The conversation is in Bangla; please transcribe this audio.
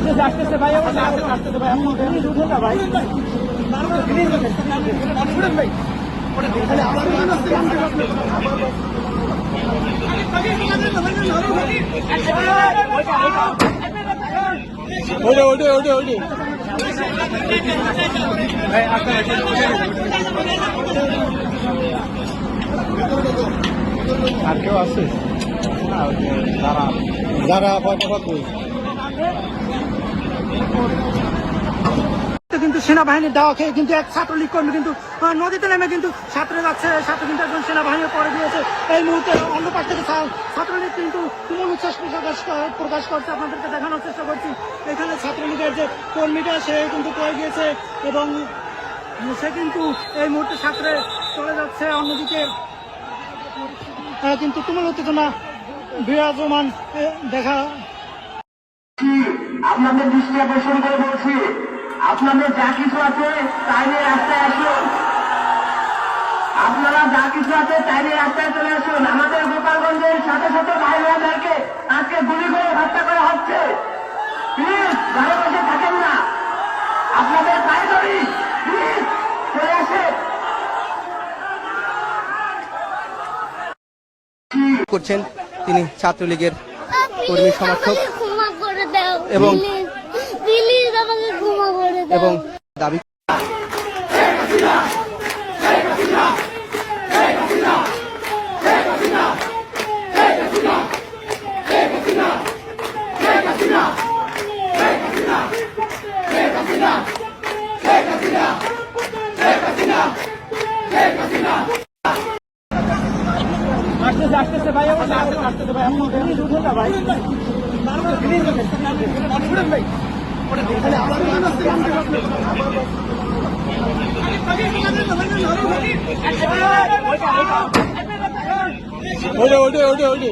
আসতেছে আসতেছে ভাই আসতেছে ভাই উঠে যা ভাই ওটে ওটে ওটে ওটে আর কেউ আছে যারা যারা পয়সা কিন্তু সেনাবাহিনীর দেওয়া খেয়ে কিন্তু এক ছাত্রলীগ কর্মী কিন্তু নদীতে নেমে কিন্তু সাঁতরে যাচ্ছে। সাথে কিন্তু একজন সেনাবাহিনী পরে দিয়েছে এই মুহূর্তে অন্য পাশ থেকে ছাত্রলীগ কিন্তু তুমুল উচ্ছ্বাস প্রকাশ প্রকাশ করছে। আপনাদেরকে দেখানোর চেষ্টা করছি। এখানে ছাত্রলীগের যে কর্মীটা সে কিন্তু পড়ে গিয়েছে এবং সে কিন্তু এই মুহূর্তে সাঁতরে চলে যাচ্ছে। অন্যদিকে কিন্তু তুমুল উত্তেজনা বিরাজমান দেখা আপনাদের দৃষ্টি আকর্ষণ করে বলছি, আপনাদের যা কিছু আছে তাই নিয়ে রাস্তায় আসুন। আপনারা যা কিছু আছে তাই নিয়ে রাস্তায় চলে আসুন। আমাদের গোপালগঞ্জের শত শত ভাই বোনদেরকে আজকে গুলি করে হত্যা করা হচ্ছে। প্লিজ ঘরে বসে থাকেন না। আপনাদের পায়ে ধরি। প্লিজ, চলে আসে করছেন তিনি ছাত্রলীগের কর্মী সমর্থক। এবং- এবং দাবি আসতেছে আসতেছে ভাই আসতেছে ভাই উঠে যা ভাই ওটে ওটে ওটে ওটে